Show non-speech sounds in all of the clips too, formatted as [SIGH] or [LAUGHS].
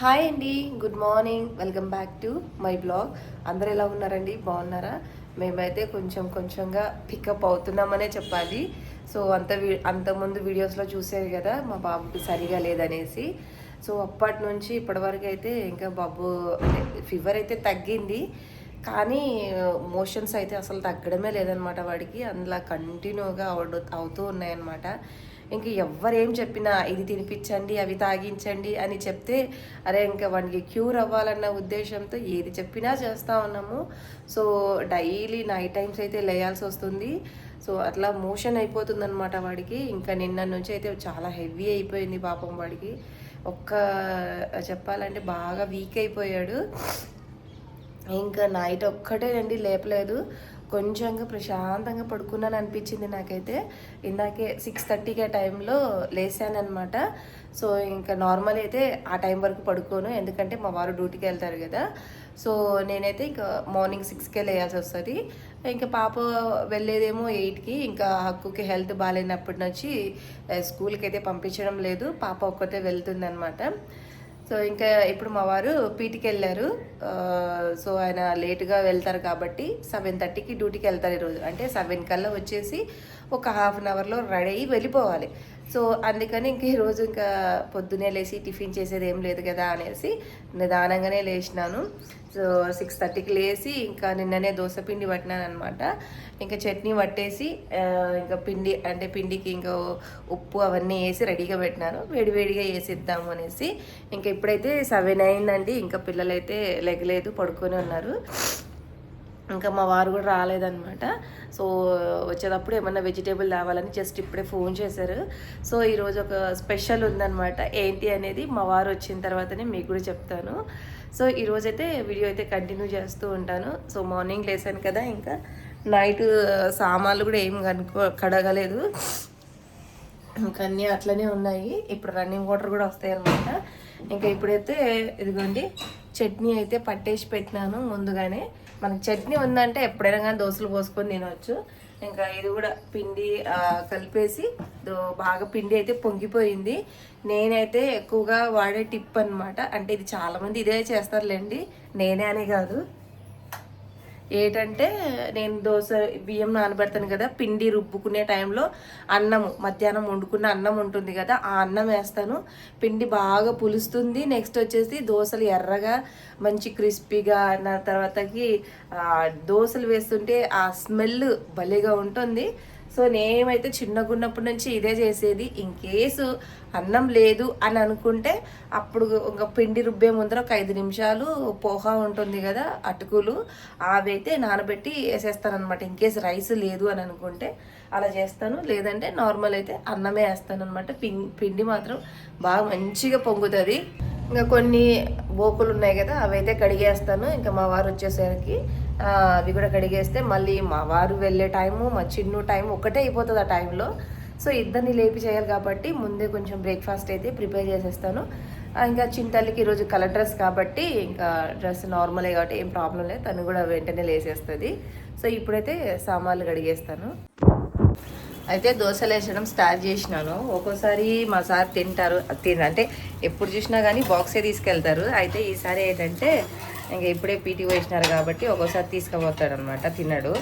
Hi అండి good morning welcome back to my blog అందరు ఎలా ఉన్నారండి? బాగున్నారా? మేమైతే కొంచెం కొంచెంగా పికప్ అవుతున్నామనే చెప్పాలి. సో అంత అంతకుముందు వీడియోస్లో చూసారు కదా మా బాబుకి సరిగా లేదనేసి. సో అప్పటి నుంచి ఇప్పటివరకు అయితే ఇంకా బాబు అంటే ఫీవర్ అయితే తగ్గింది. కానీ మోషన్స్ అయితే అసలు తగ్గడమే లేదనమాట వాడికి. అందులో కంటిన్యూగా అవడు అవుతూ ఉన్నాయన్నమాట. ఇంక ఎవ్వరేం చెప్పినా ఇది తినిపించండి అవి తాగించండి అని చెప్తే అరే ఇంకా వాడికి క్యూర్ అవ్వాలన్న ఉద్దేశంతో ఏది చెప్పినా చేస్తూ ఉన్నాము. సో డైలీ నైట్ టైమ్స్ అయితే లేయాల్సి వస్తుంది. సో అట్లా మోషన్ అయిపోతుంది అనమాట వాడికి. ఇంకా నిన్న నుంచి అయితే చాలా హెవీ అయిపోయింది పాపం వాడికి. ఒక్క చెప్పాలంటే బాగా వీక్ అయిపోయాడు. ఇంకా నైట్ ఒక్కటేనండి లేపలేదు. కొంచెంగా ప్రశాంతంగా పడుకున్నాను అనిపించింది నాకైతే. ఇందాకే సిక్స్ థర్టీకి ఆ టైంలో లేసానమాట సో ఇంకా నార్మల్ అయితే ఆ టైం వరకు పడుకోను. ఎందుకంటే మా వారు డ్యూటీకి వెళ్తారు కదా. సో నేనైతే ఇంకా మార్నింగ్ సిక్స్కే లేయాల్సి వస్తుంది. ఇంకా పాప వెళ్ళేదేమో ఎయిట్కి ఇంకా హక్కుకి హెల్త్ బాగాలేనప్పటి నుంచి స్కూల్కి అయితే పంపించడం లేదు. పాప ఒక్కతే వెళ్తుందనమాట సో ఇంకా ఇప్పుడు మా వారు పీటికి వెళ్ళారు సో ఆయన లేటుగా వెళ్తారు కాబట్టి సెవెన్ థర్టీకి డ్యూటీకి వెళ్తారు ఈరోజు. అంటే సెవెన్ కల్లా వచ్చేసి ఒక హాఫ్ అన్ అవర్లో రెడీ అయ్యి వెళ్ళిపోవాలి. సో అందుకని ఇంక ఈరోజు ఇంకా పొద్దునే లేచి టిఫిన్ చేసేది ఏం లేదు కదా అనేసి నిదానంగానే లేచినాను. సో సిక్స్ థర్టీకి లేచి ఇంకా నిన్ననే దోశ పిండి పట్టినాను అనమాట ఇంకా చట్నీ పట్టేసి ఇంకా పిండి అంటే పిండికి ఇంకా ఉప్పు అవన్నీ వేసి రెడీగా పెట్టినాను. వేడివేడిగా వేసిద్దాము అనేసి. ఇంకా ఇప్పుడైతే సెవెన్ అయిందండి. ఇంకా పిల్లలైతే లెగలేదు పడుకొని ఉన్నారు. ఇంకా మా వారు కూడా రాలేదన్నమాట. సో వచ్చేటప్పుడు ఏమన్నా వెజిటేబుల్ తేవాలని జస్ట్ ఇప్పుడే ఫోన్ చేశారు. సో ఈరోజు ఒక స్పెషల్ ఉందన్నమాట. ఏంటి అనేది మా వారు వచ్చిన తర్వాతనే మీకు కూడా చెప్తాను. సో ఈరోజైతే వీడియో అయితే కంటిన్యూ చేస్తూ ఉంటాను. సో మార్నింగ్ లేసాను కదా ఇంకా. నైట్ సామాన్లు కూడా ఏం కనుక్కో కడగలేదు. ఇంకా అన్నీ అట్లనే ఉన్నాయి. ఇప్పుడు రన్నింగ్ వాటర్ కూడా వస్తాయి అనమాట ఇంకా ఇప్పుడైతే ఇదిగోండి చట్నీ అయితే పట్టేసి పెట్టినాను ముందుగానే. మనకి చట్నీ ఉందంటే ఎప్పుడైనా కానీ దోశలు పోసుకొని తినవచ్చు ఇంకా ఇది కూడా పిండి కలిపేసి దో- బాగా పిండి అయితే పొంగిపోయింది. నేనైతే ఎక్కువగా వాడే టిప్ అన్నమాట. అంటే ఇది చాలామంది ఇదే చేస్తారులేండి. నేనే అనే కాదు. ఏంటంటే నేను దోశ బియ్యం నానబెడతాను కదా పిండి రుబ్బుకునే టైంలో అన్నము మధ్యాహ్నం వండుకున్న అన్నం ఉంటుంది కదా ఆ అన్నం వేస్తాను. పిండి బాగా పులుస్తుంది. నెక్స్ట్ వచ్చేసి దోశలు ఎర్రగా మంచి క్రిస్పీగా నా తర్వాతకి దోశలు వేస్తుంటే ఆ స్మెల్ భలేగా ఉంటుంది. సో నేమైతే చిన్నగా ఉన్నప్పటి నుంచి ఇదే చేసేది. ఇన్ కేసు అన్నం లేదు అని అనుకుంటే అప్పుడు ఒక పిండి రుబ్బే ముందర ఒక ఐదు నిమిషాలు పోహా ఉంటుంది కదా అటుకులు అవి అయితే నానబెట్టి వేసేస్తాను అనమాట ఇన్ రైస్ లేదు అని అనుకుంటే అలా చేస్తాను. లేదంటే నార్మల్ అయితే అన్నమే వేస్తాను అనమాట పిండి మాత్రం బాగా మంచిగా పొంగుతుంది. ఇంకా కొన్ని బోకులు ఉన్నాయి కదా అవైతే కడిగేస్తాను. ఇంకా మా వారు వచ్చేసరికి అవి కూడా కడిగేస్తే మళ్ళీ మా వారు వెళ్ళే టైము మా చిన్ను టైం ఒకటే అయిపోతుంది ఆ టైంలో సో ఇద్దరిని లేపి చేయాలి కాబట్టి ముందే కొంచెం బ్రేక్ఫాస్ట్ అయితే ప్రిపేర్ చేసేస్తాను. ఇంకా చింతల్లికి ఈరోజు కలర్ డ్రెస్ కాబట్టి ఇంకా డ్రెస్ నార్మలే కాబట్టి ఏం ప్రాబ్లం లేదు. తను కూడా వెంటనే లేసేస్తుంది. సో ఇప్పుడైతే సామాన్లు కడిగేస్తాను. అయితే దోశలు వేసడం స్టార్ట్ చేసినాను. ఒక్కోసారి మా సార్ తింటారు. తిన అంటే ఎప్పుడు చూసినా కానీ బాక్సే తీసుకెళ్తారు. అయితే ఈసారి ఏంటంటే ఇంకా ఇప్పుడే పీటీ వేసినారు కాబట్టి ఒక్కోసారి తీసుకుపోతాడు అనమాట తినడు.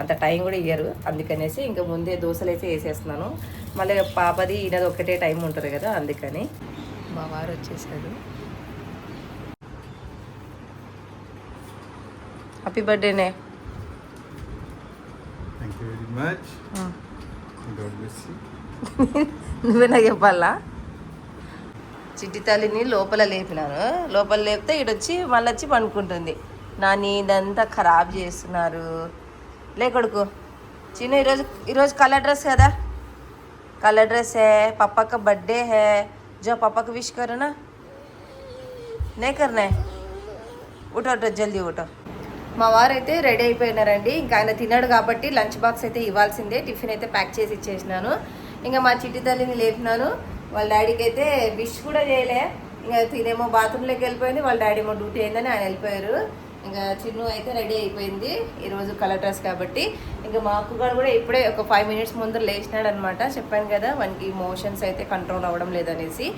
అంత టైం కూడా ఇయ్యరు. అందుకనేసి ఇంకా ముందే దోశలు అయితే వేసేస్తున్నాను. మళ్ళీ పాపది ఈయనది ఒకటే టైం ఉంటుంది కదా అందుకని. మా వారు వచ్చేసాడు హ్యాపీ బర్త్డేనే Thank you very much. God bless you. నువ్వే నాకు చెప్పాలా? చిట్టి తల్లిని లోపల లేపినాను లోపల లేపితే ఈడొచ్చి మళ్ళీ వచ్చి పండుకుంటుంది. నాని ఇదంతా ఖరాబ్ చేస్తున్నారు. లే కొడుకు. చిన్న ఈరోజు ఈరోజు కలర్ డ్రెస్ కదా? కలర్ డ్రెస్ హే పప్పక బర్త్డే హే. జో పప్పక విష్ కరోనా? నే కరనా? ఉటో ఉటో జల్దీ ఉటో మా వారు అయితే రెడీ అయిపోయినారండి. ఇంకా ఆయన తిన్నాడు కాబట్టి లంచ్ బాక్స్ అయితే ఇవ్వాల్సిందే. టిఫిన్ అయితే ప్యాక్ చేసి ఇచ్చేసినాను. ఇంకా మా చిట్టి తల్లిని లేపినాను. వాళ్ళ డాడీకి అయితే విష్ కూడా చేయలే. ఇంకా తినేమో బాత్రూంలోకి వెళ్ళిపోయింది. వాళ్ళ డాడీ ఏమో డ్యూటీ అయిందని ఆయన వెళ్ళిపోయారు. ఇంకా చిన్ను అయితే రెడీ అయిపోయింది. ఈరోజు కలర్ డ్రెస్ కాబట్టి. ఇంకా మా అక్కగారు కూడా ఇప్పుడే ఒక ఫైవ్ మినిట్స్ ముందు లేచినాడు అనమాట చెప్పాను కదా వానికి మోషన్స్ అయితే కంట్రోల్ అవ్వడం లేదనేసి.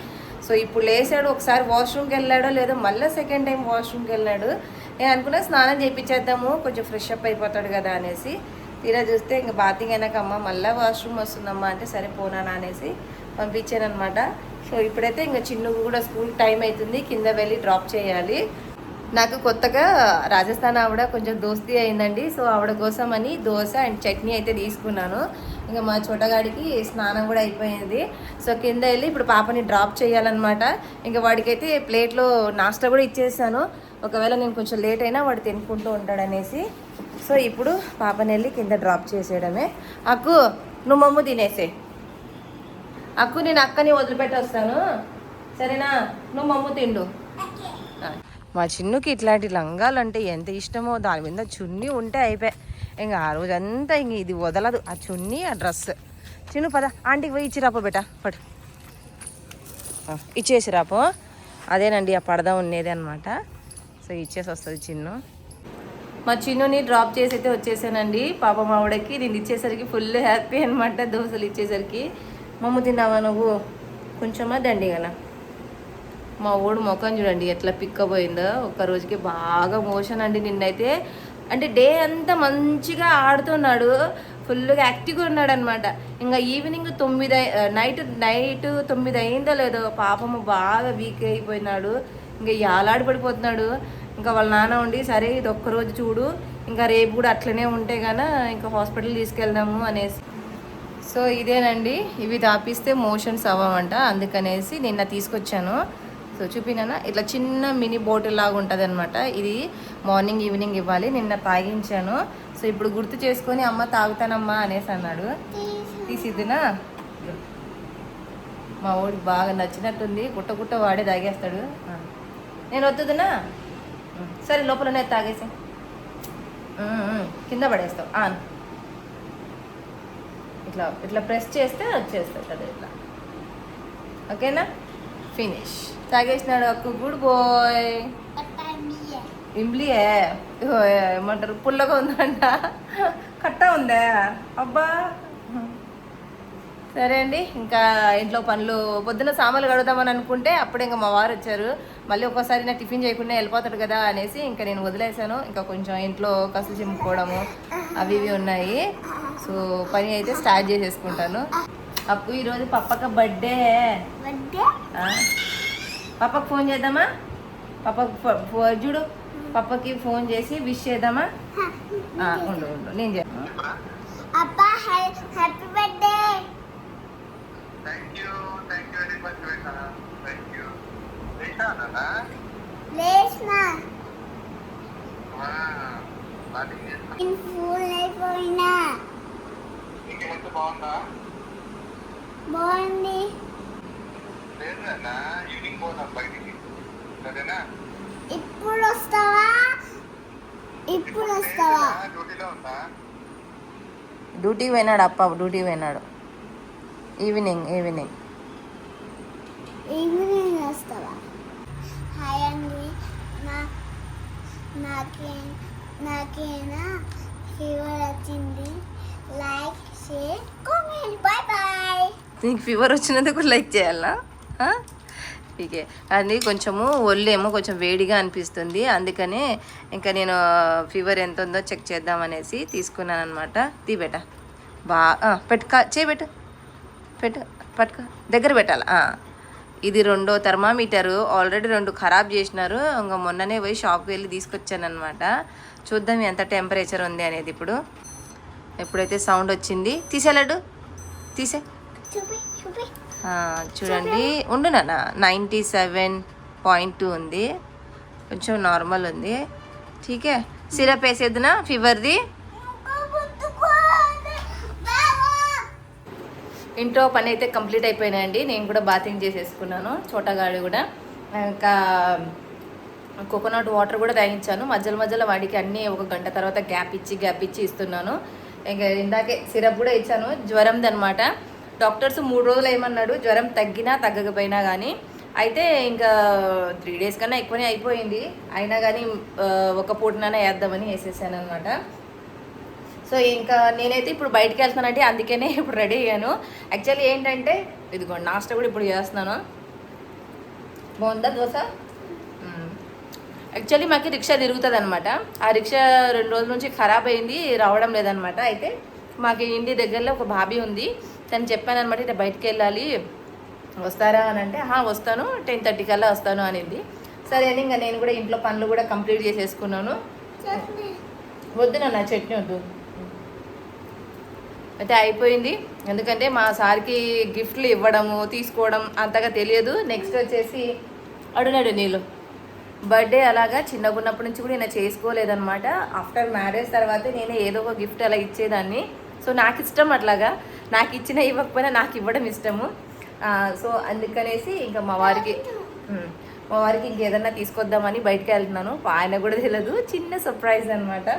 సో ఇప్పుడు లేచాడు. ఒకసారి వాష్రూమ్కి వెళ్ళాడో లేదో మళ్ళీ సెకండ్ టైం వాష్రూమ్కి వెళ్ళాడు. నేను అనుకున్నా స్నానం చేయించేద్దాము కొంచెం ఫ్రెష్ అప్ అయిపోతాడు కదా అనేసి. తీరా చూస్తే ఇంకా బాతింగ్ అయినాక అమ్మ మళ్ళీ వాష్రూమ్ వస్తుందమ్మా అంటే సరే పోనానా అనేసి పంపించాను అనమాట సో ఇప్పుడైతే ఇంకా చిన్నుకు కూడా స్కూల్ టైం అవుతుంది. కింద వెళ్ళి డ్రాప్ చేయాలి. నాకు కొత్తగా రాజస్థాన్ ఆవిడ కొంచెం దోస్తీ అయిందండి. సో ఆవిడ కోసం అని దోశ అండ్ చట్నీ అయితే తీసుకున్నాను. ఇంకా మా చోటగాడికి స్నానం కూడా అయిపోయింది. సో కింద వెళ్ళి ఇప్పుడు పాపని డ్రాప్ చేయాలన్నమాట. ఇంకా వాడికైతే ప్లేట్లో నాస్టా కూడా ఇచ్చేసాను. ఒకవేళ నేను కొంచెం లేట్ అయినా వాడు తినుకుంటూ ఉంటాడనేసి. సో ఇప్పుడు పాపని వెళ్ళి కింద డ్రాప్ చేసేయడమే. అక్కు నువ్వు మమ్ము తినేసే. అక్కు నేను అక్కని వదిలిపెట్టి వస్తాను సరేనా? నువ్వు మమ్ము తిండు. మా చిన్నుకి ఇట్లాంటి లంగాలు అంటే ఎంత ఇష్టమో దాని మీద చున్నీ ఉంటే అయిపోయి. ఇంకా ఆ రోజంతా ఇంక ఇది వదలదు. ఆ చున్నీ ఆ డ్రెస్. చిన్ను పద ఆంటీకి పోయి ఇచ్చిరాపో బేట పడు. ఇచ్చేసిరాపో ఇచ్చేసి రాపో అదేనండి ఆ పడదా ఉండేది అనమాట సో ఇచ్చేసి వస్తుంది చిన్ను. మా చిన్నుని డ్రాప్ చేసి అయితే వచ్చేసానండి. పాప మావిడకి నేను ఇచ్చేసరికి ఫుల్ హ్యాపీ అనమాట దోశలు ఇచ్చేసరికి. మమ్మ తిన్నావా నువ్వు? కొంచెమా దండిగల. మా ఊడు ముఖం చూడండి ఎట్లా పిక్కబోయిందో ఒక రోజుకి బాగా మోషన్ అండి నిన్నైతే. అంటే డే అంతా మంచిగా ఆడుతున్నాడు ఫుల్గా యాక్టివ్గా ఉన్నాడు అనమాట ఇంకా ఈవినింగ్ తొమ్మిది నైట్ నైట్ తొమ్మిది అయిందో లేదో పాపము బాగా వీక్ అయిపోయినాడు. ఇంకా యాలాడి పడిపోతున్నాడు ఇంకా వాళ్ళ నాన్న ఉండి సరే ఇది ఒక్క రోజు చూడు ఇంకా రేపు కూడా అట్లనే ఉంటే గాన ఇంకా హాస్పిటల్ తీసుకెళ్దాము అనేసి. సో ఇదేనండి ఇవి తాపిస్తే మోషన్స్ అవ్వమంట అందుకనేసి నిన్న తీసుకొచ్చాను. సో చూపినానా? ఇట్లా చిన్న మినీ బాటిల్ లాగా ఉంటుంది అనమాట ఇది మార్నింగ్ ఈవినింగ్ ఇవ్వాలి. నిన్న తాగించాను. సో ఇప్పుడు గుర్తు చేసుకొని అమ్మ తాగుతానమ్మా అనేసి అన్నాడు. తీసిద్దునా? మా ఊడికి బాగా నచ్చినట్టుంది. గుట్ట గుట్ట వాడే తాగేస్తాడు. నేను వద్దుదునా సరే లోపలనే తాగేసి. కింద పడేస్తావు. ఆన్ ఇట్లా ఇట్లా ప్రెస్ చేస్తే వచ్చేస్తుంది అదే ఇట్లా. ఓకేనా? ఫినిష్ తాగేసినాడు అక్కు గుడ్ బాయ్. ఇంబ్లియే ఏమంటారు? పుల్లగా ఉందంట. కట్ట ఉందా? అబ్బా. సరే అండి ఇంకా ఇంట్లో పనులు పొద్దున సామాన్లు కడుగుదామని అనుకుంటే అప్పుడే ఇంకా మా వారు వచ్చారు. మళ్ళీ ఒక్కోసారి నా టిఫిన్ చేయకుండా వెళ్ళిపోతాడు కదా అనేసి ఇంకా నేను వదిలేశాను. ఇంకా కొంచెం ఇంట్లో కసులు చిమ్ముకోవడము అవి ఇవి ఉన్నాయి. సో పని అయితే స్టార్ట్ చేసేసుకుంటాను. అప్పు ఈరోజు పప్పక బర్త్డే పప్పకి ఫోన్ చేద్దామా? పప్పకి చూడు. పప్పకి ఫోన్ చేసి విష్ చేద్దామా? ఉండు ఉండు. నేను చేస్తాను హ్యాపీ బర్త్డే ఫుల్ అయిపోయినా. బాగుందా? బాగుంది. ఈవినింగ్ పోదాం బయటికి? సరేనా? ఇప్పుడు వస్తావా? ఇప్పుడు వస్తావా? డ్యూటీలో ఉందా? డ్యూటీకి పోయినాడు అప్ప డ్యూటీకి పోయినాడు. Evening evening. ఈవినింగ్ వస్తావా? హాయ్ అండి. నా నాకే నాకేనా? ఫీవర్ వచ్చింది like share comment bye bye నీకు ఫీవర్ వచ్చినందుకు లైక్ చేయాలా? ఆ? ఓకే అది కొంచెము ఒళ్ళేమో కొంచెం వేడిగా అనిపిస్తుంది. అందుకనే ఇంకా నేను ఫీవర్ ఎంత ఉందో చెక్ చేద్దామనేసి తీసుకున్నాను అనమాట తీ బేట. బా ఆ, పెట్టు. పెట్ట. చేయబెట్టు పెట్టు దగ్గర పెట్టాలి? ఇది రెండో థర్మామీటరు. ఆల్రెడీ రెండు ఖరాబ్ చేసినారు. ఇంకా మొన్ననే పోయి షాప్కి వెళ్ళి తీసుకొచ్చాను అనమాట చూద్దాం ఎంత టెంపరేచర్ ఉంది అనేది ఇప్పుడు. ఎప్పుడైతే సౌండ్ వచ్చింది. తీసేలాడు తీసే. చూడండి. ఉండు నాన్న. నైంటీ సెవెన్ పాయింట్ టూ ఉంది. కొంచెం నార్మల్ ఉంది. ఠీకే. సిరప్ వేసేదినా ఫీవర్ది? ఇంట్లో పని అయితే కంప్లీట్ అయిపోయినాయండి. నేను కూడా బాతింగ్ చేసేసుకున్నాను. చోటగాడు కూడా. ఇంకా కోకోనట్ వాటర్ కూడా తాగించాను. మధ్యలో మధ్యలో వాడికి అన్నీ ఒక గంట తర్వాత గ్యాప్ ఇచ్చి గ్యాప్ ఇచ్చి ఇస్తున్నాను. ఇంకా ఇందాకే సిరప్ కూడా ఇచ్చాను. జ్వరంది అనమాట డాక్టర్స్ మూడు రోజులు ఏమన్నాడు? జ్వరం తగ్గినా తగ్గకపోయినా కానీ అయితే ఇంకా త్రీ డేస్ కన్నా ఎక్కువనే అయిపోయింది. అయినా కానీ ఒక పూటనైనా వేద్దామని వేసేసాను అనమాట సో ఇంకా నేనైతే ఇప్పుడు బయటికి వెళ్తున్నానంటే అందుకనే ఇప్పుడు రెడీ అయ్యాను. యాక్చువల్లీ ఏంటంటే ఇదిగోండి నాస్టా కూడా ఇప్పుడు చేస్తున్నాను. బాగుందా దోశ? యాక్చువల్లీ మాకు రిక్షా తిరుగుతుంది అనమాట ఆ రిక్షా రెండు రోజుల నుంచి ఖరాబ్ అయింది రావడం లేదనమాట అయితే మాకు ఇంటి దగ్గరలో ఒక బాబీ ఉంది. తను చెప్పాను అనమాట ఇట్లా బయటికి వెళ్ళాలి వస్తారా? అని అంటే "హా, వస్తాను టెన్ థర్టీ కల్లా వస్తాను అనింది. సరే అని ఇంకా నేను కూడా ఇంట్లో పనులు కూడా కంప్లీట్ చేసేసుకున్నాను. వద్దు నా చట్నీ వద్దు. అయితే అయిపోయింది. ఎందుకంటే మా సార్కి గిఫ్ట్లు ఇవ్వడము తీసుకోవడం అంతగా తెలియదు. నెక్స్ట్ వచ్చేసి అడునాడు నీళ్ళు. బర్త్డే అలాగా చిన్నగా ఉన్నప్పటి నుంచి కూడా నేను చేసుకోలేదన్నమాట. ఆఫ్టర్ మ్యారేజ్ తర్వాత నేనే ఏదో ఒక గిఫ్ట్ అలా ఇచ్చేదాన్ని. సో నాకు ఇష్టం అట్లాగా. నాకు ఇచ్చిన ఇవ్వకపోయినా నాకు ఇవ్వడం ఇష్టము. సో అందుకనేసి ఇంకా మా వారికి మా వారికి ఇంకేదన్నా తీసుకొద్దామని బయటకు వెళ్తున్నాను. ఆయన కూడా తెలియదు చిన్న సర్ప్రైజ్ అనమాట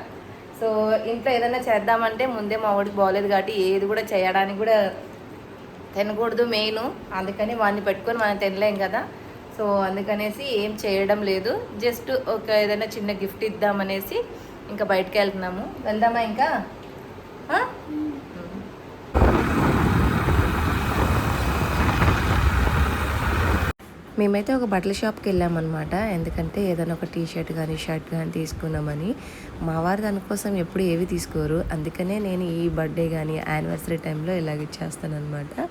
సో ఇంట్లో ఏదైనా చేద్దామంటే ముందే మా వాడికి బాగోలేదు కాబట్టి ఏది కూడా చేయడానికి కూడా తినకూడదు మెయిన్. అందుకని వాడిని పెట్టుకొని మనం తినలేం కదా. సో అందుకనేసి ఏం చేయడం లేదు. జస్ట్ ఒక ఏదైనా చిన్న గిఫ్ట్ ఇద్దామనేసి ఇంకా బయటకు వెళ్తున్నాము. వెళ్దామా ఇంకా? మేమైతే ఒక బట్టల షాప్కి వెళ్ళామన్నమాట. ఎందుకంటే ఏదైనా ఒక టీ షర్ట్ కానీ షర్ట్ కానీ తీసుకున్నామని. మా వారు దానికోసం ఎప్పుడు ఏవి తీసుకోరు. అందుకనే నేను ఈ బర్త్డే కానీ యానివర్సరీ టైంలో ఇలాగ ఇచ్చేస్తాను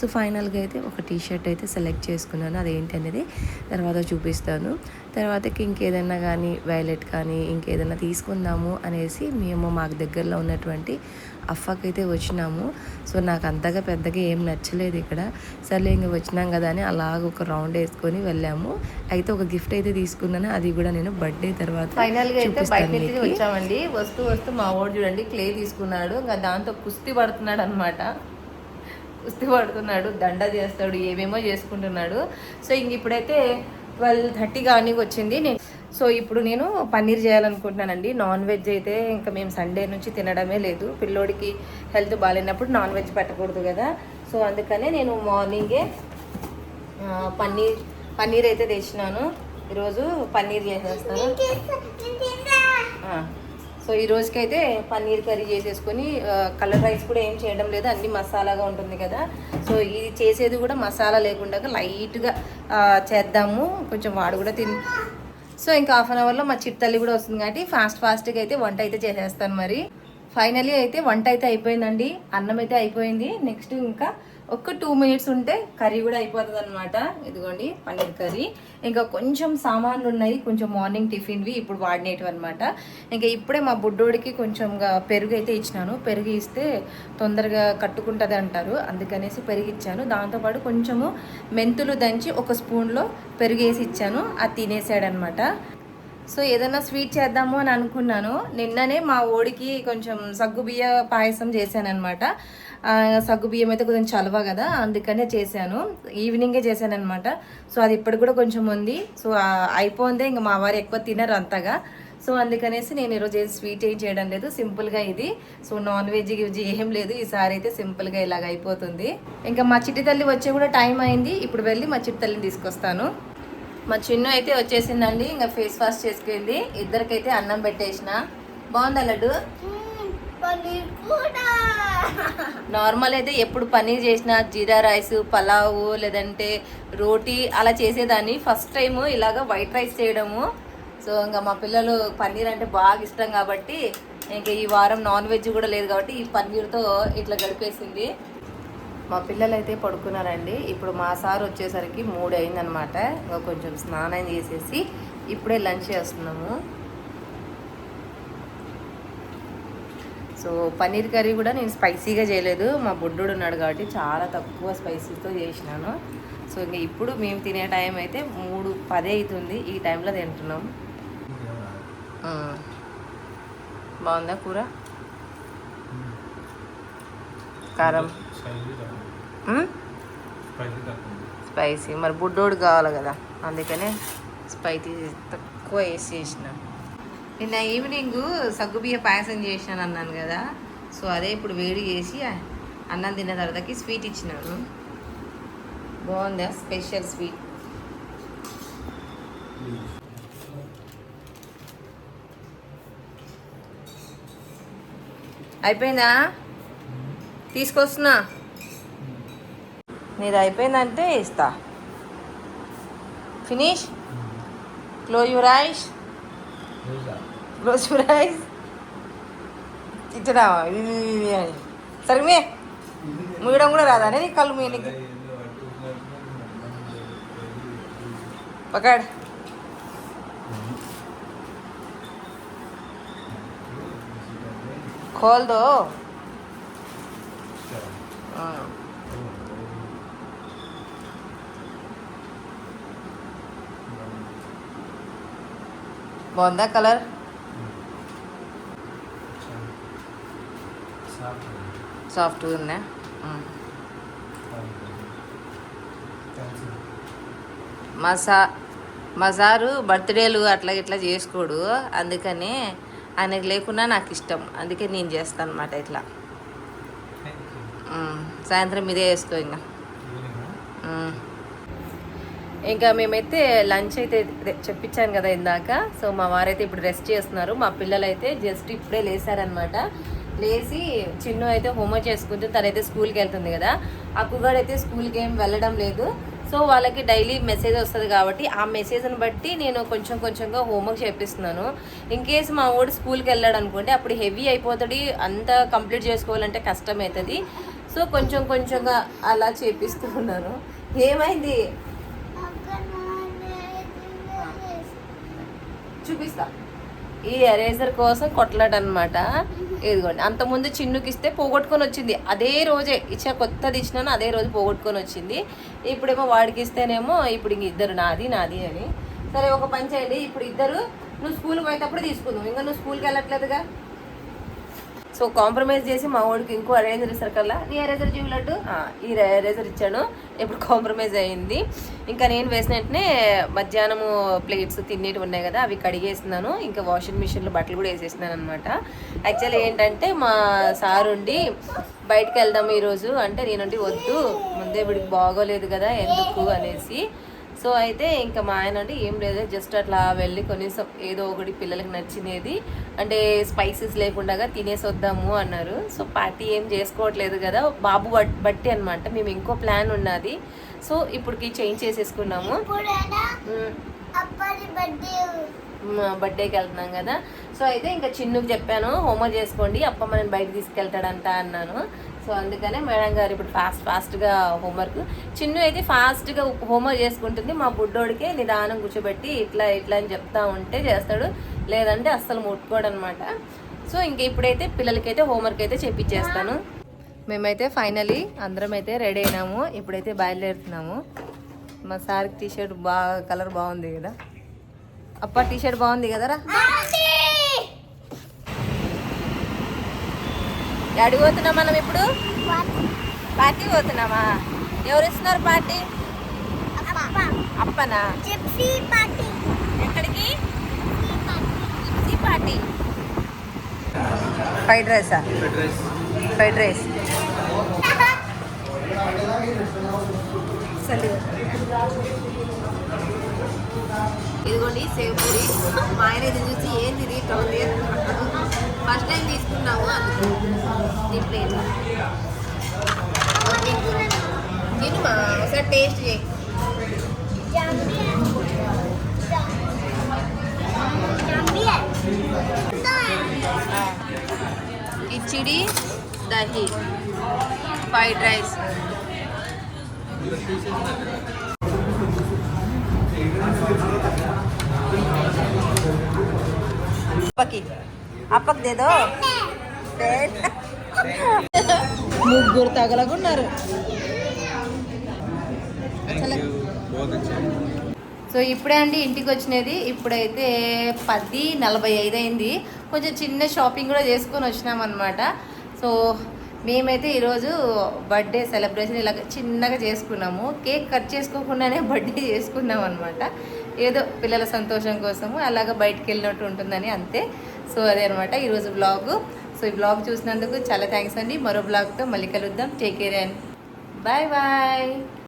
సో ఫైనల్గా అయితే ఒక టీ షర్ట్ అయితే సెలెక్ట్ చేసుకున్నాను. అదేంటి అనేది తర్వాత చూపిస్తాను. తర్వాతకి ఇంకేదైనా కానీ వైలెట్ కానీ ఇంకేదైనా తీసుకుందాము అనేసి మేము మాకు దగ్గరలో ఉన్నటువంటి అఫ్ఫకైతే వచ్చినాము. సో నాకు అంతగా పెద్దగా ఏం నచ్చలేదు ఇక్కడ. సర్లే ఇంక వచ్చినాం కదా అని అలాగ ఒక రౌండ్ వేసుకొని వెళ్ళాము. అయితే ఒక గిఫ్ట్ అయితే తీసుకున్నాను. అది కూడా నేను బర్త్డే తర్వాత అయితే బయట. వచ్చామండి. వస్తూ వస్తూ మా వాడు చూడండి క్లే తీసుకున్నాడు. ఇంకా దాంతో కుస్తీ పడుతున్నాడు అనమాట కుస్తీ పడుతున్నాడు దండ చేస్తాడు ఏమేమో చేసుకుంటున్నాడు. సో ఇంక ఇప్పుడైతే ట్వెల్వ్ థర్టీ కానీ వచ్చింది నేను సో ఇప్పుడు నేను పన్నీర్ చేయాలనుకుంటున్నానండి. నాన్ వెజ్ అయితే ఇంకా మేము సండే నుంచి తినడమే లేదు. పిల్లోడికి హెల్త్ బాగాలేనప్పుడు నాన్ వెజ్ పెట్టకూడదు కదా. సో అందుకనే నేను మార్నింగే పన్నీర్ పన్నీర్ అయితే తెచ్చినాను. ఈరోజు పన్నీర్ చేసేస్తాను. సో ఈ రోజుకైతే పన్నీర్ కర్రీ చేసేసుకొని కలర్ రైస్ కూడా ఏం చేయడం లేదు. అన్ని మసాలాగా ఉంటుంది కదా. సో ఇది చేసేది కూడా మసాలా లేకుండా లైట్గా చేద్దాము. కొంచెం వాడు కూడా తిని సో ఇంకా హాఫ్ అన్ అవర్లో మా చిట్టల్లి కూడా వస్తుంది కాబట్టి ఫాస్ట్ ఫాస్ట్గా అయితే వంట అయితే చేసేస్తాను మరి. ఫైనలీ అయితే వంట అయితే అయిపోయిందండి. అన్నం అయితే అయిపోయింది. నెక్స్ట్ ఇంకా ఒక టూ మినిట్స్ ఉంటే కర్రీ కూడా అయిపోతుంది అనమాట ఇదిగోండి పన్నీర్ కర్రీ. ఇంకా కొంచెం సామాన్లు ఉన్నాయి కొంచెం మార్నింగ్ టిఫిన్వి ఇప్పుడు వాడినేటివి అనమాట ఇంకా ఇప్పుడే మా బుడ్డోడికి కొంచెంగా పెరుగు అయితే ఇచ్చినాను. పెరుగు ఇస్తే తొందరగా కట్టుకుంటుంది అంటారు. అందుకనేసి పెరుగు ఇచ్చాను. దాంతోపాటు కొంచెము మెంతులు దంచి ఒక స్పూన్లో పెరుగు వేసి ఇచ్చాను. అది తినేసాడనమాట సో ఏదైనా స్వీట్ చేద్దాము అని అనుకున్నాను. నిన్ననే మా ఓడికి కొంచెం సగ్గుబియ్య పాయసం చేశాను అనమాట సగ్గు బియ్యం అయితే కొంచెం చలవ కదా అందుకనే చేశాను. ఈవినింగే చేశాను అనమాట సో అది ఇప్పుడు కూడా కొంచెం ఉంది. సో ఆ, అయిపోయిందే ఇంకా మా వారు ఎక్కువ తినరు అంతగా. సో అందుకనేసి నేను ఈరోజు ఏం స్వీట్ ఏం చేయడం లేదు. సింపుల్గా ఇది. సో నాన్ వెజ్ గివ్జ్ ఏం లేదు. ఈసారి అయితే సింపుల్గా ఇలాగ అయిపోతుంది. ఇంకా మా చిట్టి తల్లి వచ్చే కూడా టైం అయింది. ఇప్పుడు వెళ్ళి మా చిట్టి తల్లిని తీసుకొస్తాను. మా చిన్ను అయితే వచ్చేసిందండి. ఇంకా ఫేస్ వాష్ చేసుకుంది ఇద్దరికైతే అన్నం పెట్టేసిన. బాగుందా లడ్డు? నార్మల్ అయితే ఎప్పుడు పన్నీర్ చేసిన జీరా రైస్ పలావు లేదంటే రోటీ అలా చేసేదాన్ని. ఫస్ట్ టైం ఇలాగ వైట్ రైస్ చేయడము. సో ఇంకా మా పిల్లలు పన్నీర్ అంటే బాగా ఇష్టం కాబట్టి ఇంకా ఈ వారం నాన్ వెజ్ కూడా లేదు కాబట్టి ఈ పన్నీర్తో ఇట్లా గడిపేసింది. మా పిల్లలు అయితే పడుకున్నారండి. ఇప్పుడు మా సార్ వచ్చేసరికి మూడు అయిందనమాట ఇంకా కొంచెం స్నానం చేసేసి ఇప్పుడే లంచ్ చేస్తున్నాము. సో పన్నీర్ కర్రీ కూడా నేను స్పైసీగా చేయలేదు. మా బుడ్డోడు ఉన్నాడు కాబట్టి చాలా తక్కువ స్పైసీతో చేసినాను. సో ఇంకా ఇప్పుడు మేము తినే టైం అయితే మూడు పదే అవుతుంది ఈ టైంలో తింటున్నాం. బాగుందా కూర? కారం? స్పైసీ. మరి బుడ్డోడు కావాలి కదా. అందుకనే స్పైసీ తక్కువ వేసి చేసిన. నిన్న ఈవినింగ్ సగ్గుబియ్య పాయసం చేసినాను అన్నాను కదా. సో అదే ఇప్పుడు వేడి చేసి అన్నం తిన్న తర్వాతకి స్వీట్ ఇచ్చినాను. బాగుందా స్పెషల్ స్వీట్? అయిపోయిందా? తీసుకొస్తున్నా. నీది అయిపోయిందంటే ఇస్తా. Finish? Close your eyes? Close your eyes ఇచ్చడా అని సరే మే మూయడం కూడా రాదా నీ కళ్ళు మీ నీకు పకడ్ खोल दो हाँ। బాగుందా కలర్ సాఫ్ట్ ఉందా? మా సా మా సారు బర్త్డేలు అట్లా ఇట్లా చేసుకోడు. అందుకని ఆయనకు లేకున్నా నాకు ఇష్టం. అందుకే నేను చేస్తాను అనమాట ఇట్లా. సాయంత్రం ఇదే వేసుకో ఇంకా ఇంకా మేమైతే లంచ్ అయితే చెప్పించాను కదా ఇందాక. సో మా వారైతే ఇప్పుడు రెస్ట్ చేస్తున్నారు. మా పిల్లలు అయితే జస్ట్ ఇప్పుడే లేసారనమాట లేచి చిన్ను అయితే హోంవర్క్ చేసుకుంటూ తనైతే స్కూల్కి వెళ్తుంది కదా. అక్కుగాడు అయితే స్కూల్కి ఏం వెళ్ళడం లేదు. సో వాళ్ళకి డైలీ మెసేజ్ వస్తుంది కాబట్టి ఆ మెసేజ్ని బట్టి నేను కొంచెం కొంచెంగా హోంవర్క్ చేపిస్తున్నాను. ఇన్ కేస్ మా వాడు స్కూల్కి వెళ్ళాడు అనుకోండి అప్పుడు హెవీ అయిపోతుంది అంతా కంప్లీట్ చేసుకోవాలంటే కష్టం అవుతుంది సో కొంచెం కొంచెంగా అలా చేపిస్తూ ఉన్నాను. ఏమైంది? చూపిస్తా. ఈ ఎరేజర్ కోసం కొట్లాడనమాట. ఇదిగోండి అంతకుముందు చిన్నుకి ఇస్తే పోగొట్టుకొని వచ్చింది. అదే రోజే ఇచ్చా కొత్తది ఇచ్చినాను అదే రోజు పోగొట్టుకొని వచ్చింది. ఇప్పుడేమో వాడికి ఇస్తేనేమో ఇప్పుడు ఇంక ఇద్దరు నాది నాది అని. సరే ఒక పని చేయండి. ఇప్పుడు ఇద్దరు నువ్వు స్కూల్కి పోయేటప్పుడు తీసుకుందాం. ఇంకా నువ్వు స్కూల్కి వెళ్ళట్లేదుగా? సో కాంప్రమైజ్ చేసి మా వాడికి ఇంకో ఎరేజర్ ఇస్తారు కల్లా? నీ ఎరేజర్ చూపినట్టు ఈ ఎరేజర్ ఇచ్చాను. ఇప్పుడు కాంప్రమైజ్ అయింది. ఇంకా నేను వేసిన వెంటనే మధ్యాహ్నము ప్లేట్స్ తినేటి ఉన్నాయి కదా అవి కడిగేస్తున్నాను. ఇంకా వాషింగ్ మిషన్లో బట్టలు కూడా వేసేసినాను అనమాట యాక్చువల్లీ ఏంటంటే మా సార్ ఉండి బయటకు వెళ్దాం ఈరోజు. అంటే నేనుండి వద్దు ముందే వీడికి బాగోలేదు కదా ఎందుకు అనేసి. సో అయితే ఇంకా మా ఆయన అంటే ఏం లేదు జస్ట్ అట్లా వెళ్ళి కనీసం. ఏదో ఒకటి పిల్లలకి నచ్చినది. అంటే స్పైసెస్ లేకుండా తినేసి వద్దాము అన్నారు. సో పార్టీ ఏం చేసుకోవట్లేదు కదా బాబు బట్- బట్టి అనమాట మేము ఇంకో ప్లాన్ ఉన్నది. సో ఇప్పటికి చేంజ్ చేసేసుకున్నాము. బర్త్డేకి వెళ్తున్నాం కదా. సో అయితే ఇంకా చిన్నుకు చెప్పాను హోంవర్క్ చేసుకోండి. అప్ప మనం బయట తీసుకెళ్తాడంట అన్నాను. సో అందుకనే మేడం గారు ఇప్పుడు ఫాస్ట్ ఫాస్ట్గా హోంవర్క్. చిన్ను అయితే ఫాస్ట్గా హోంవర్క్ చేసుకుంటుంది. మా బుడ్డోడికే నిదానం కూర్చోబెట్టి ఇట్లా ఇట్లా అని చెప్తా ఉంటే చేస్తాడు. లేదంటే అస్సలు ముట్టుకోడు అనమాట సో ఇంక ఇప్పుడైతే పిల్లలకైతే హోంవర్క్ అయితే చెప్పించేస్తాను మేమైతే ఫైనలీ అందరం అయితే రెడీ అయినాము. ఇప్పుడైతే బయలుదేరుతున్నాము. మా సార్కి టీ షర్ట్ బాగా కలర్ బాగుంది కదా. అప్ప టీ షర్ట్ బాగుంది కదరా? ఎడికి పోతున్నాం మనం ఇప్పుడు? పార్టీ పోతున్నామా? ఎవరు ఇస్తున్నారు పార్టీ? అప్పనా? పార్టీ ఎక్కడికి పార్టీ. ఫ్రైడ్ రైసా? Fried rice. ఇదిగోండి సేవ్ పూరి. మా ఆయన ఇది చూసి ఏంది ఇది? ఇక్కడ ఫస్ట్ టైం తీసుకున్నాము అందుకు దీంట్లో తినుమా ఒకసారి టేస్ట్ చేయి. కిచిడి దహి ఫ్రైడ్ రైస్ అప్పకి అప్పకి దేదో ముగ్గురు తగలగున్నారు సో ఇప్పుడే అండి ఇంటికి వచ్చినది. ఇప్పుడైతే పది నలభై ఐదు అయింది. కొంచెం చిన్న షాపింగ్ కూడా చేసుకొని వచ్చినాం అనమాట సో మేమైతే ఈరోజు బర్త్డే సెలబ్రేషన్ ఇలా చిన్నగా చేసుకున్నాము. కేక్ కట్ చేసుకోకుండానే [LAUGHS] బర్త్డే చేసుకున్నాం అనమాట ఏదో పిల్లల సంతోషం కోసము అలాగ బయటికి వెళ్ళినట్టు ఉంటుందని అంతే. సో అదే అనమాట ఈరోజు బ్లాగ్ సో ఈ బ్లాగ్ చూసినందుకు చాలా థ్యాంక్స్ అండి. మరో బ్లాగ్తో మళ్ళీ కలుద్దాం. Take care and bye bye